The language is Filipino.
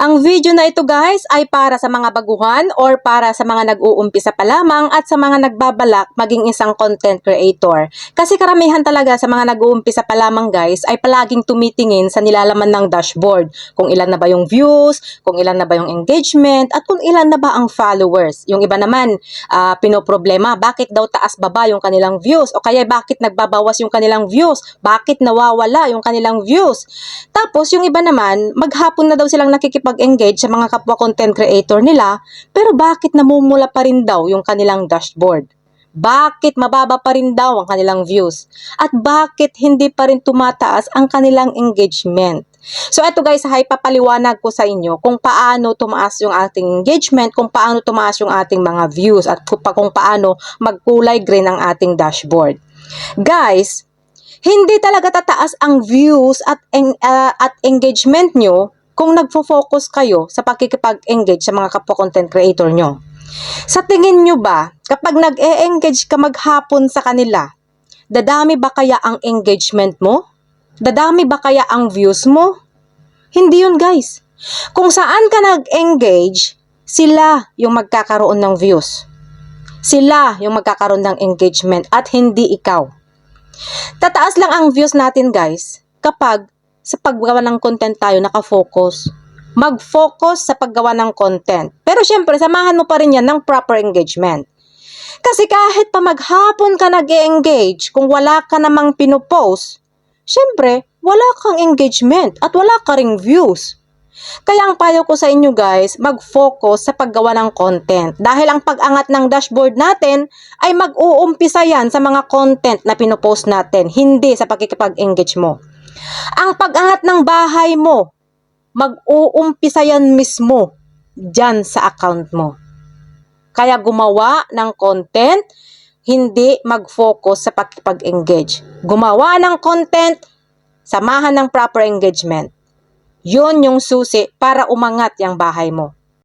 Ang video na ito guys ay para sa mga baguhan or para sa mga nag-uumpisa pa lamang at sa mga nagbabalak maging isang content creator. Kasi karamihan talaga sa mga nag-uumpisa pa lamang guys ay palaging tumitingin sa nilalaman ng dashboard. Kung ilan na ba yung views, kung ilan na ba yung engagement, at kung ilan na ba ang followers. Yung iba naman, ah, pinoproblema, bakit daw taas baba yung kanilang views? O kaya bakit nagbabawas yung kanilang views? Bakit nawawala yung kanilang views? Tapos yung iba naman, maghapon na daw silang nakikipag-engage sa mga kapwa content creator nila, pero bakit namumula pa rin daw yung kanilang dashboard? Bakit mababa pa rin daw ang kanilang views? At bakit hindi pa rin tumataas ang kanilang engagement? So eto guys, hay papaliwanag ko sa inyo kung paano tumaas yung ating engagement, kung paano tumaas yung ating mga views at kung pa- kung paano magkulay green ang ating dashboard. Guys, hindi talaga tataas ang views at en- ah, at engagement nyo kung nagfo-focus kayo sa pakikipag-engage sa mga kapwa content creator nyo. Sa tingin nyo ba, kapag nag-e-engage ka maghapon sa kanila, dadami ba kaya ang engagement mo? Dadami ba kaya ang views mo? Hindi yun guys. Kung saan ka nag-engage, sila yung magkakaroon ng views. Sila yung magkakaroon ng engagement at hindi ikaw. Tataas lang ang views natin guys kapag sa paggawa ng content tayo nakafocus. Mag-focus sa paggawa ng content. Pero syempre, samahan mo pa rin yan ng proper engagement. Kasi kahit pa maghapon ka nag engage kung wala ka namang pinopost, syempre, wala kang engagement at wala ka ring views. Kaya ang payo ko sa inyo guys, mag-focus sa paggawa ng content. Dahil ang pag-angat ng dashboard natin ay mag-uumpisa yan sa mga content na pinopost natin, hindi sa pagkikipag-engage mo. Ang pag-angat ng bahay mo, mag-uumpisa yan mismo dyan sa account mo. Kaya gumawa ng content, hindi mag-focus sa pagkipag-engage. Gumawa ng content, samahan ng proper engagement. Yun yung susi para umangat yung bahay mo.